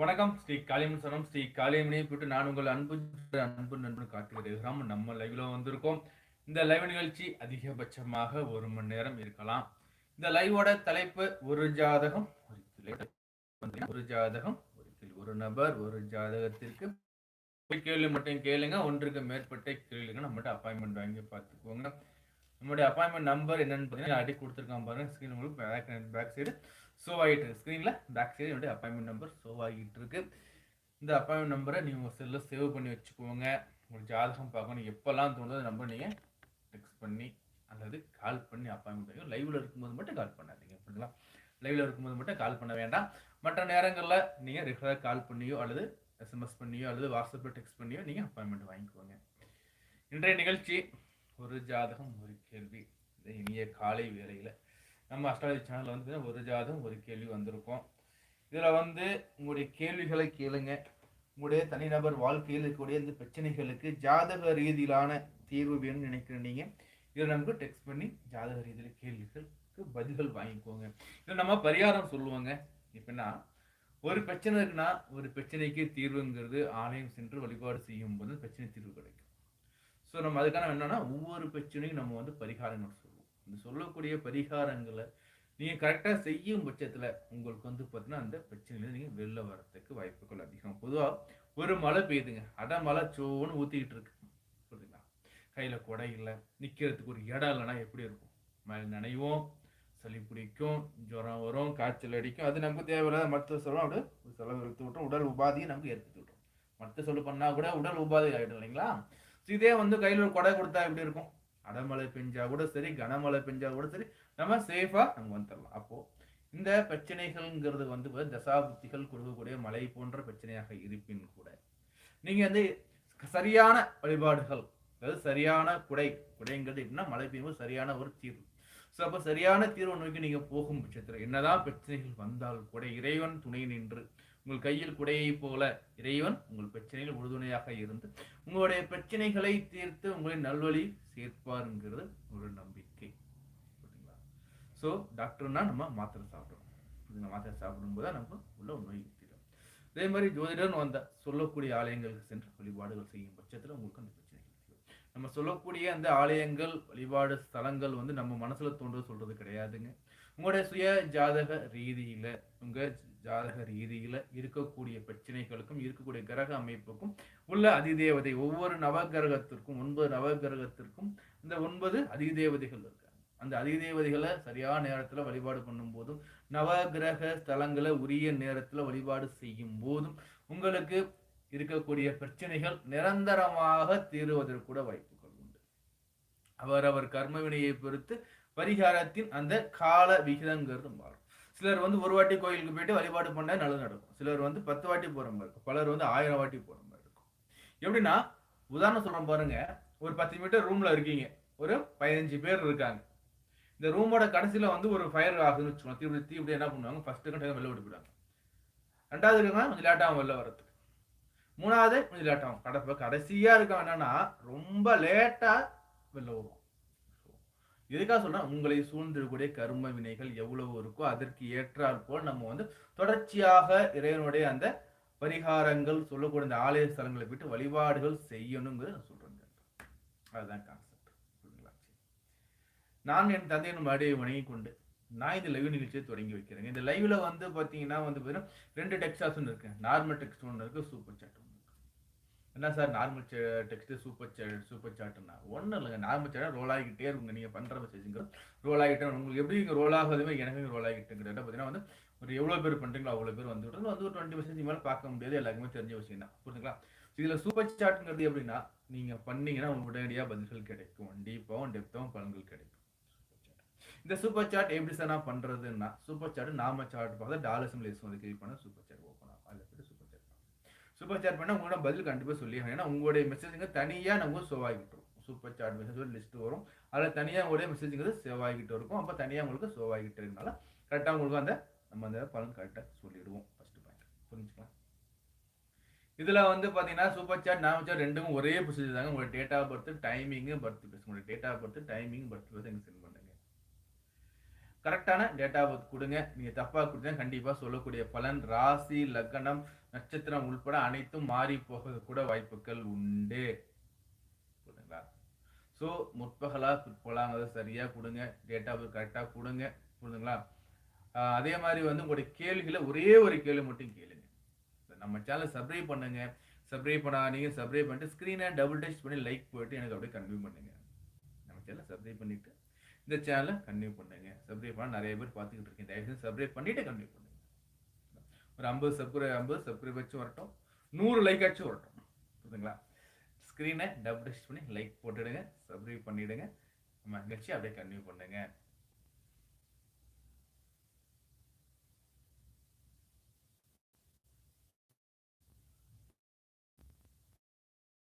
வணக்கம் ஸ்ரீ காளியம்மன் சனம் ஸ்ரீ காளியம்மனை போட்டு நான் உங்கள் அன்பு அன்பு நண்பன் கார்த்திகராம் நம்ம லைவ்ல வந்திருக்கோம். இந்த லைவ் நிகழ்ச்சி அதிகபட்சமாக ஒரு மணி நேரம் இருக்கலாம். இந்த லைவோட தலைப்பு ஒரு ஜாதகம் ஒரு ஒரு ஜாதகம் ஒரு ஒரு நபர் ஒரு ஜாதகத்திற்கு கேள்வி மட்டும் கேளுங்க. ஒன்றுக்கு மேற்பட்ட கேளுங்க நம்மகிட்ட அப்பாயின்மெண்ட் வாங்கி பார்த்துக்கோங்க. நம்மளுடைய அப்பாயின்மெண்ட் நம்பர் என்னன்னு பார்த்தீங்கன்னா அடி கொடுத்துருக்கான் பாருங்க. ஸ்க்ரீன் உங்களுக்கு பேக் பேக் சைடு ஷோ ஆகிட்டு ஸ்க்ரீனில் பேக் சைடு என்னுடைய அப்பாயின்மெண்ட் நம்பர் ஷோ ஆகிட்டு இருக்கு. இந்த அப்பாயின்மெண்ட் நம்பரை நீங்கள் உங்கள் செல்லில் சேவ் பண்ணி வச்சுக்கோங்க. ஒரு ஜாதகம் பார்க்கணும். எப்போல்லாம் தோணுதோ நம்பர் நீங்கள் டெக்ஸ்ட் பண்ணி அல்லது கால் பண்ணி அப்பாயின்மெண்ட் வாங்கி லைவில் இருக்கும்போது மட்டும் கால் பண்ணாதீங்க. அப்படிங்களா லைவில் இருக்கும்போது மட்டும் கால் பண்ண வேண்டாம். மற்ற நேரங்களில் நீங்கள் ரெகுலராக கால் பண்ணியோ அல்லது எஸ்எம்எஸ் பண்ணியோ அல்லது வாட்ஸ்அப்பில் டெக்ஸ்ட் பண்ணியோ நீங்கள் அப்பாயின்மெண்ட் வாங்கிக்கோங்க. இன்றைய நிகழ்ச்சி ஒரு ஜாதகம் ஒரு கேள்வி. இந்த இனிய காலை வேலையில் நம்ம அஸ்ட்ராலஜி சேனலில் வந்து ஒரு ஜாதகம் ஒரு கேள்வி வந்திருக்கோம். இதில் வந்து உங்களுடைய கேள்விகளை கேளுங்க. உங்களுடைய தனிநபர் வாழ்க்கையில் இருக்கக்கூடிய இந்த பிரச்சனைகளுக்கு ஜாதக ரீதியிலான தீர்வு வேணும்னு நினைக்கிறேன் நீங்கள் இதில் நமக்கு டெக்ஸ்ட் பண்ணி ஜாதக ரீதியில் கேள்விகளுக்கு பதில்கள் வாங்கிக்கோங்க. இதில் நம்ம பரிகாரம் சொல்லுவோங்க. எப்படின்னா ஒரு பிரச்சனை இருக்குன்னா ஒரு பிரச்சனைக்கு தீர்வுங்கிறது ஆலயம் சென்று வழிபாடு செய்யும் போது பிரச்சனை தீர்வு கிடைக்கும். ஸோ நம்ம அதுக்கான என்னன்னா ஒவ்வொரு பிரச்சனையும் நம்ம வந்து பரிகாரங்கள் சொல்லுவோம். இந்த சொல்லக்கூடிய பரிகாரங்களை நீங்கள் கரெக்டாக செய்யும் பட்சத்தில் உங்களுக்கு வந்து பார்த்தீங்கன்னா அந்த பிரச்சனையில நீங்கள் வெளில வரத்துக்கு வாய்ப்புகள் அதிகம். பொதுவாக ஒரு மழை பெய்யுதுங்க. அதான் மழை சோன்னு ஊற்றிக்கிட்டு இருக்கு. புரியுதுங்களா? கையில் கொடை இல்லை. நிற்கிறதுக்கு ஒரு இடம் இல்லைன்னா எப்படி இருக்கும்? மழை நனைவோம் சளி பிடிக்கும் ஜுரம் வரும் காய்ச்சல் அடிக்கும். அது நமக்கு தேவையில்லாத மருத்துவ சொல்லும் அப்படியே ஒரு செலவு எடுத்து விட்டோம் உடல் உபாதியை நமக்கு ஏற்படுத்தி விட்டோம் மருத்துவ சொல்லு பண்ணால் கூட உடல் உபாதி ஆகிடும் இல்லைங்களா? இதே வந்து கையில் ஒரு கொடை கொடுத்தா எப்படி இருக்கும்? அடமழை பெஞ்சா கூட சரி கனமழை பெஞ்சா கூட சரி நம்ம சேஃபாக நம்ம வந்துடலாம் அப்போ இந்த பிரச்சனைகள்ங்கிறது வந்து தசாபுத்திகள் கொடுக்கக்கூடிய மழை போன்ற பிரச்சனையாக இருப்பின் கூட. நீங்க வந்து சரியான வழிபாடுகள் அதாவது சரியான குடை குடைங்கிறது எப்படின்னா மழை பெய்யும்போது சரியான ஒரு தீர்வு. ஸோ அப்போ சரியான தீர்வை நோக்கி நீங்க போகும் பட்சத்தில் என்னதான் பிரச்சனைகள் வந்தால் கூட இறைவன் துணை நின்று உங்கள் கையில் குடையை போல இறைவன் உங்கள் பிரச்சனையில் உறுதுணையாக இருந்து உங்களுடைய பிரச்சனைகளை தீர்த்து உங்களை நல்வழி சேர்ப்பாருங்கிறது ஒரு நம்பிக்கை. புரியுதுங்களா? ஸோ டாக்டர்னா நம்ம மாத்திரை சாப்பிட்றோம். புரியுதுங்களா? மாத்திரை சாப்பிடும்போது நம்ம உள்ள நோய் தீரும் அதே மாதிரி ஜோதிடர்னு வந்த சொல்லக்கூடிய ஆலயங்களுக்கு சென்று வழிபாடுகள் செய்யும் பட்சத்தில் உங்களுக்கு அந்த பிரச்சனைகள் நம்ம சொல்லக்கூடிய அந்த ஆலயங்கள் வழிபாடு ஸ்தலங்கள் வந்து நம்ம மனசில் தோன்றது சொல்கிறது கிடையாதுங்க. உங்களுடைய சுய ஜாதக ரீதியில உங்க ஜாதக ரீதியில இருக்கக்கூடிய பிரச்சனைகளுக்கும் இருக்கக்கூடிய கிரக அமைப்புக்கும் உள்ள அதிதேவதை ஒவ்வொரு நவகிரகத்திற்கும் ஒன்பது நவகிரகத்திற்கும் இந்த ஒன்பது அதிதேவதைகள் இருக்காங்க. அந்த அதிதேவதைகளை சரியான நேரத்துல வழிபாடு பண்ணும் போதும் நவகிரக ஸ்தலங்களை உரிய நேரத்துல வழிபாடு செய்யும் போதும் உங்களுக்கு இருக்கக்கூடிய பிரச்சனைகள் நிரந்தரமாக தீருவதற்கு கூட வாய்ப்புகள் உண்டு. அவரவர் அவர் வினையை பொறுத்து பரிகாரத்தின் அந்த கால விகிதங்கிறது மாறும். சிலர் வந்து ஒரு வாட்டி கோயிலுக்கு போயிட்டு வழிபாடு பண்ணால் நல்லது நடக்கும். சிலர் வந்து பத்து வாட்டி போகிற மாதிரி இருக்கும். பலர் வந்து ஆயிரம் வாட்டி போகிற மாதிரி இருக்கும். எப்படின்னா உதாரணம் சொல்றேன் பாருங்க. ஒரு பத்து மீட்டர் ரூமில் இருக்கீங்க. ஒரு பதினஞ்சு பேர் இருக்காங்க. இந்த ரூமோட கடைசியில் வந்து ஒரு ஃபயர் ஆகுதுன்னு வச்சுக்கோங்க. தீ தீ இப்படி என்ன பண்ணுவாங்க? ஃபஸ்ட்டு கண்டிப்பாக வெளில விட்டு போயிடுவாங்க. ரெண்டாவது இருக்கவங்க கொஞ்சம் லேட்டாகும் வெளில வரதுக்கு மூணாவது கொஞ்சம் லேட்டாகும் கடை கடைசியாக இருக்கான் என்னன்னா ரொம்ப லேட்டாக வெளில வருவோம் எதுக்காக சொல்றேன் உங்களை சூழ்ந்திருக்கக்கூடிய கர்ம வினைகள் எவ்வளவு இருக்கோ அதற்கு ஏற்றால் போல் நம்ம வந்து தொடர்ச்சியாக இறைவனுடைய அந்த பரிகாரங்கள் சொல்லக்கூடிய அந்த ஆலய ஸ்தலங்களை விட்டு வழிபாடுகள் செய்யணுங்கிறது நான் சொல்றேன் அதுதான் கான்செப்ட் புரியுதுங்களா? சரி. நான் என் தந்தையின் மடியை வணங்கி கொண்டு நான் இந்த லைவ் நிகழ்ச்சியை தொடங்கி வைக்கிறேங்க. இந்த லைவ்ல வந்து பாத்தீங்கன்னா வந்து பாத்தீங்கன்னா ரெண்டு டெக்ஸ்டாஸ் ஒன்று இருக்கு நார்மல் டெக்ஸ்ட் ஒன்று இருக்கு சூப்பர் சாட் என்ன sir normal text super chat super சாட்னா ஒன்றும் இல்லைங்க. நார்மல் சாட் ரோல் ஆகிக்கிட்டே இருக்குங்க. நீங்கள் பண்ணுற மெசேஜுங்க ரோல் ஆகிட்டே உங்களுக்கு எப்படி இங்கே ரோல் ஆகுதுமே எனக்கு ரோல் ஆகிட்டுங்கிறத பார்த்தீங்கன்னா வந்து ஒரு எவ்வளோ பேர் பண்ணுறீங்களோ அவ்வளோ பேர் வந்து வந்து ஒரு டுவெண்ட்டி மெசேஜ் மேலே பார்க்க முடியாது. எல்லாருக்குமே தெரிஞ்ச விஷயம் தான். புரிஞ்சுங்களா? இதில் சூப்பர் சாட்ங்கிறது எப்படின்னா நீங்கள் பண்ணீங்கன்னா உங்களுக்கு உடனடியாக பதில்கள் கிடைக்கும். டீப்பாகவும் டெப்த்தாகவும் பலன்கள் கிடைக்கும். இந்த சூப்பர் சாட் எப்படி சார் நான் பண்ணுறதுன்னா சூப்பர் சாட் நாம சாட் பார்த்தா டாலர்ஸ் லேஸ் வந்து கிளிக் பண்ண சூப்பர் சாட் ஓப்பன் ஆகும். அதில் போய்ட்டு சூப்பர் சாட் பண்ணால் உங்களோட பதில் கண்டிப்பாக சொல்லி ஏன்னா உங்களுடைய மெசேஜுங்க தனியாக நம்ம சேவ் இருக்கும். சூப்பர் சாட் மெசேஜ் ஒரு லிஸ்ட் வரும். அதில் தனியாக உங்களுடைய மெசேஜுங்கிறது சேவ் இருக்கும். அப்போ தனியாக உங்களுக்கு சேவ் ஆகிட்டு இருக்கனால கரெக்டாக உங்களுக்கு அந்த நம்ம அந்த பலன் கரெக்டாக சொல்லிடுவோம். ஃபஸ்ட்டு பாயிண்ட் புரிஞ்சுக்கலாம்? இதில் வந்து பார்த்தீங்கன்னா சூப்பர் சாட் நான் வச்சா ரெண்டும் ஒரே ப்ரொசீஜர் தாங்க. உங்களோட date of birth timing birth place உங்களோட date of birth timing birth place எனக்கு சென்ட் பண்ணுங்க. கரெக்டான டேட்டா பர்த் கொடுங்க. நீங்கள் தப்பாக கொடுத்தா கண்டிப்பாக சொல்லக்கூடிய பலன் ராசி லக்கணம் நட்சத்திரம் உள்பட அனைத்தும் மாறி போக கூட வாய்ப்புகள் உண்டு. புரியுதுங்களா ஸோ முற்பகலா பிற்பகலாங்கிறத சரியாக கொடுங்க. டேட்டா ஆஃப் கரெக்டாக கொடுங்க. புரியுதுங்களா? அதே மாதிரி வந்து உங்களுடைய கேள்விகளை ஒரே ஒரு கேள்வி மட்டும் கேளுங்க. நம்ம சேனல் சப்ஸ்கிரைப் பண்ணுங்க. சப்ஸ்கிரைப் பண்ணாதீங்க. சப்ஸ்கிரைப் பண்ணிட்டு ஸ்க்ரீனை டபுள் டச் பண்ணி லைக் போயிட்டு எனக்கு அப்படியே கன்வியூ பண்ணுங்க. நம்ம சேனலை சப்ஸ்கிரைப் பண்ணிவிட்டு இந்த சேனலை கன்வியூ பண்ணுங்க. சப்ஸ்கிரைப் பண்ண நிறைய பேர் பார்த்துக்கிட்டு இருக்கேன் தயவுசெய்து சப்ஸ்கிரைப் பண்ணிட்டு கன்வியூ பண்ணுங்க. ஒரு ஐம்பது சப்ஸ்கிரைப் ஐம்பது சப்ஸ்கிரைப் வச்சு வரட்டும். நூறு லைக் ஆச்சும் வரட்டும். புரியுதுங்களா ஸ்க்ரீனை டபுள் டச் பண்ணி லைக் போட்டுடுங்க சப்ஸ்கிரைப் பண்ணிவிடுங்க நம்ம நிகழ்ச்சி அப்படியே கன்டினியூ பண்ணுங்கள்